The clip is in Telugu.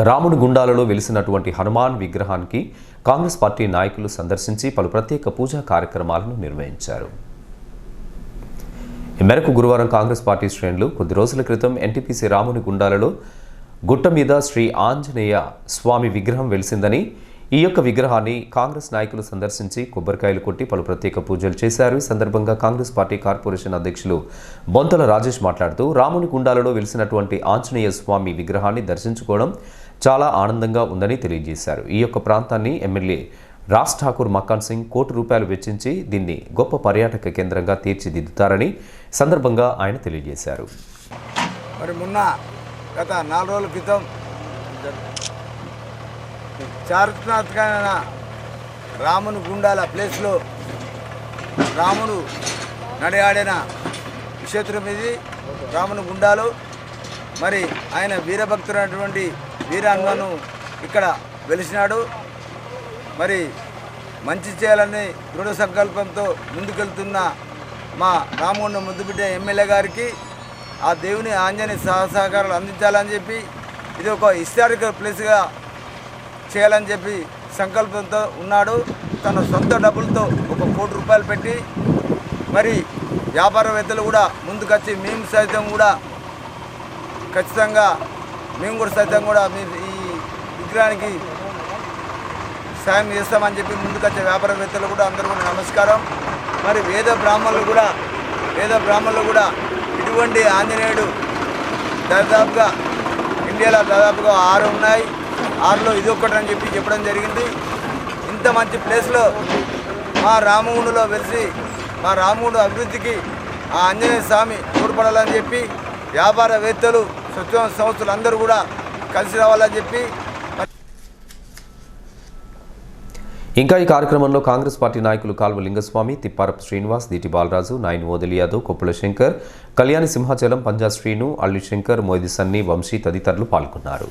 రాముని గుండాలలో వెలిసినటువంటి హనుమాన్ విగ్రహానికి కాంగ్రెస్ పార్టీ నాయకులు సందర్శించి పలు ప్రత్యేక పూజా కార్యక్రమాలను నిర్వహించారు. ఈ మేరకు గురువారం కాంగ్రెస్ పార్టీ శ్రేణులు కొద్ది రోజుల క్రితం ఎన్టీపీసీ రాముని గుండాలలో గుట్ట మీద శ్రీ ఆంజనేయ స్వామి విగ్రహం వెలిసిందని ఈ యొక్క విగ్రహాన్ని కాంగ్రెస్ నాయకులు సందర్శించి కొబ్బరికాయలు కొట్టి పలు ప్రత్యేక పూజలు చేశారు. ఈ సందర్భంగా కాంగ్రెస్ పార్టీ కార్పొరేషన్ అధ్యక్షులు బొంతల రాజేష్ మాట్లాడుతూ రాముని గుండాలలో వెలిసినటువంటి ఆంజనేయ స్వామి విగ్రహాన్ని దర్శించుకోవడం చాలా ఆనందంగా ఉందని తెలియజేశారు. ఈ యొక్క ప్రాంతాన్ని ఎమ్మెల్యే రాజ్ ఠాకూర్ మక్కాన్ సింగ్ కోటి రూపాయలు వెచ్చించి దీన్ని గొప్ప పర్యాటక కేంద్రంగా తీర్చిదిద్దుతారని సందర్భంగా ఆయన తెలియజేశారు. మరి మొన్న గత నాలుగు రోజుల క్రితం చారిత్రాత్మకమైన రాముని గుండాల ప్లేస్లో రాముడు నడియాడిన క్షేత్రం ఇది. రాముని గుండాలు. మరి ఆయన వీరభక్తుడైనటువంటి వీరాంగను ఇక్కడ వెలిసినాడు. మరి మంచి చేయాలని దృఢ సంకల్పంతో ముందుకెళ్తున్న మా రామగుండ ముద్దుబిడ్డ ఎమ్మెల్యే గారికి ఆ దేవుని ఆంజనేయ సహసహకారాలు అందించాలని చెప్పి ఇది ఒక హిస్టారికల్ ప్లేస్గా చేయాలని చెప్పి సంకల్పంతో ఉన్నాడు. తన సొంత డబ్బులతో ఒక కోటి రూపాయలు పెట్టి మరి వ్యాపారవేత్తలు కూడా ముందుకొచ్చి మేము సైతం కూడా ఖచ్చితంగా మేము కూడా సైతం కూడా మీ ఈ విగ్రహానికి సాయం చేస్తామని చెప్పి ముందుకొచ్చే వ్యాపారవేత్తలు కూడా అందరూ కూడా నమస్కారం. మరి వేద బ్రాహ్మణులు కూడా వేద బ్రాహ్మణులు కూడా ఇటువంటి ఆంజనేయుడు దాదాపుగా ఇండియాలో దాదాపుగా ఆరు ఉన్నాయి. ఆరులో ఇది ఒక్కటి అని చెప్పి చెప్పడం జరిగింది. ఇంత మంచి ప్లేస్లో మా రామగుండులో వెలిసి మా రాముడు అభివృద్ధికి ఆ ఆంజనేయ స్వామి తోడ్పడాలని చెప్పి వ్యాపారవేత్తలు స్వచ్ఛంద సంస్థలు అందరూ కూడా కలిసి రావాలని చెప్పి ఇంకా ఈ కార్యక్రమంలో కాంగ్రెస్ పార్టీ నాయకులు కాల్వ లింగస్వామి తిప్పారపు శ్రీనివాస్ దీటి బాలరాజు నాయన్ ఓదలి యాదవ్ కొప్పుల శంకర్ కళ్యాణి సింహాచలం పంజా శ్రీను అల్లి శంకర్ మోది సన్ని వంశీ తదితరులు పాల్గొన్నారు.